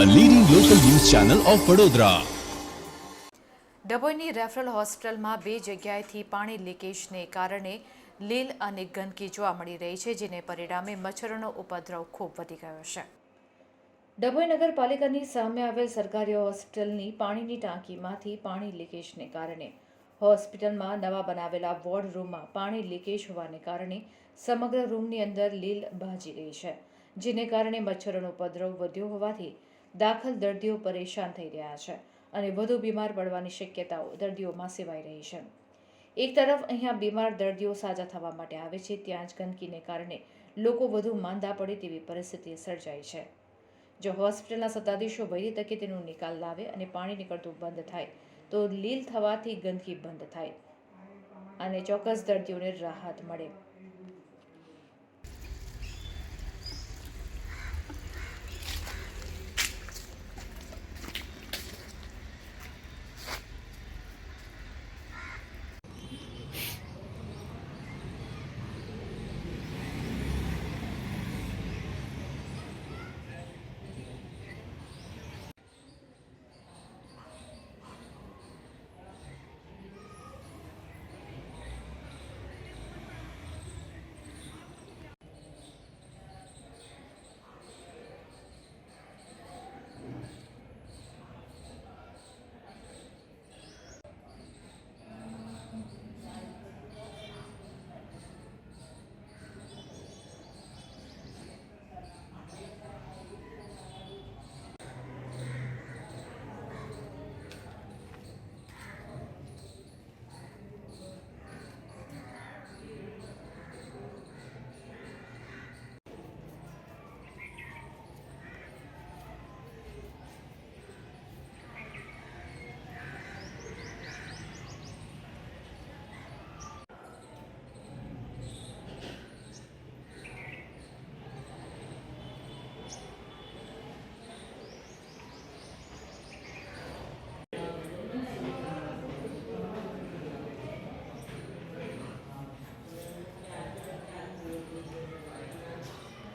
Channel of Vadodara ડભોઈની referral હોસ્પિટલમાં બે જગ્યાએથી પાણી લીકેજને કારણે લીલ અને ગંદકી જોવા મળી રહી છે જેને પરિણામે મચ્છરોનો ઉપદ્રવ ખૂબ વધી ગયો છે. ડભોઈ નગરપાલિકાની સામે આવેલ સરકારી હોસ્પિટલની પાણીની ટાંકીમાંથી પાણી લીકેજને કારણે હોસ્પિટલમાં નવા બનાવેલા વોર્ડ રૂમમાં પાણી લીકેજ હોવાને કારણે સમગ્ર રૂમની અંદર લીલ ભાજી રહી છે જેને કારણે મચ્છરોનો ઉપદ્રવ વધ્યો હોવાથી દાખલ દર્દીઓ પરેશાન થઈ રહ્યા છે અને વધુ બીમાર પડવાની શક્યતાઓ દર્દીઓમાં સેવાઈ રહી છે. એક તરફ અહીંયા બીમાર દર્દીઓ સાજા થવા માટે આવે છે, ત્યાં જ ગંદકીને કારણે લોકો વધુ માંદા પડે તેવી પરિસ્થિતિ સર્જાઈ છે. જો હોસ્પિટલના સત્તાધીશો વહેલી તકે તેનો નિકાલ લાવે અને પાણી નીકળતું બંધ થાય, તો લીલ થવાથી ગંદકી બંધ થાય અને ચોક્કસ દર્દીઓને રાહત મળે.